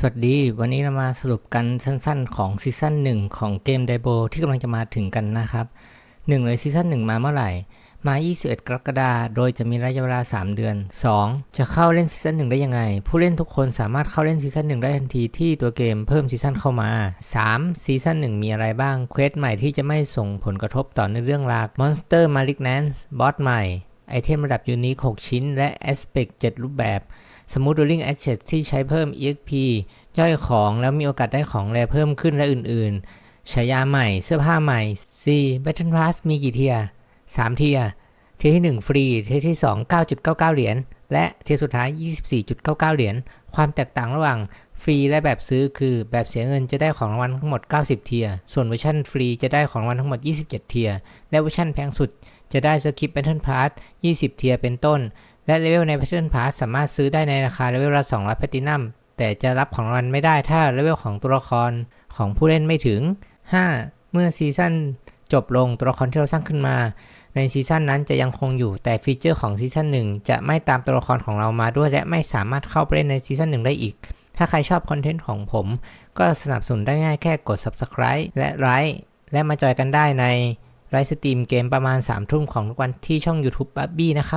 สวัสดี วันนี้เรามาสรุปกันสั้นๆ ของซีซั่น1 ของเกมไดโบที่กำลังจะมาถึงกันนะครับ 1 เลยซีซั่น1 มาเมื่อไหร่ มา 21 กรกฎาคมโดยจะมีระยะเวลา 3 เดือน 2. จะเข้าเล่นซีซั่น1 ได้ยังไง ผู้เล่นทุกคนสามารถเข้าเล่นซีซั่น1 ได้ทันทีที่ตัวเกมเพิ่มซีซั่นเข้ามา 3. ซีซั่น1 มีอะไรบ้างเควสใหม่ที่จะไม่ส่งผลกระทบต่อในเรื่องราก Monster Malignance บอสใหม่ ไอเทมระดับยูนิค6ชิ้น และ Aspect 7 รูปแบบ Smooth Rolling Assets ที่ใช้เพิ่ม EXP ย่อยของแล้วมีโอกาสได้ของแรเพิ่มขึ้นและอื่นๆฉายาใหม่ เสื้อผ้าใหม่ 4. Battle Pass มีกี่เทียร์3เทียร์เทียร์ที่ 1 ฟรี เทียร์ที่ 2 9.99 เหรียญ และเทียร์สุดท้าย 24.99 เหรียญ ความแตกต่างระหว่างฟรีและแบบซื้อคือแบบเสียเงินจะได้ของรางวัลทั้งหมด 90 เทียร์ส่วนเวอร์ชันฟรีจะได้ของรางวัลทั้งหมด 27 เทียร์และเวอร์ชันแพงสุด จะได้สคริปต์ Battle Pass 20 เทียร์เป็นต้น และเลเวลใน Battle Pass สามารถซื้อได้ในราคาเลเวลละ 200แพลตินัมแต่จะรับของรางวัลไม่ได้ถ้าเลเวลของตัวละครของผู้เล่นไม่ถึง 5. เมื่อซีซั่นจบลงตัวละครที่เราสร้างขึ้นมา ในซีซั่นนั้นจะยังคงอยู่แต่ฟีเจอร์ของซีซั่นหนึ่งจะไม่ตามตัวละครของเรามาด้วย และไม่สามารถเข้าไปเล่นในซีซั่นหนึ่งได้อีก ถ้าใครชอบคอนเทนต์ของผม ก็สนับสนุนได้ง่ายแค่กด subscribe และไลค์และมาจอยกันได้ใน ไลฟ์สตรีมเกมประมาณ3ทุ่มของทุกวันที่ช่อง YouTube บับบี้นะครับ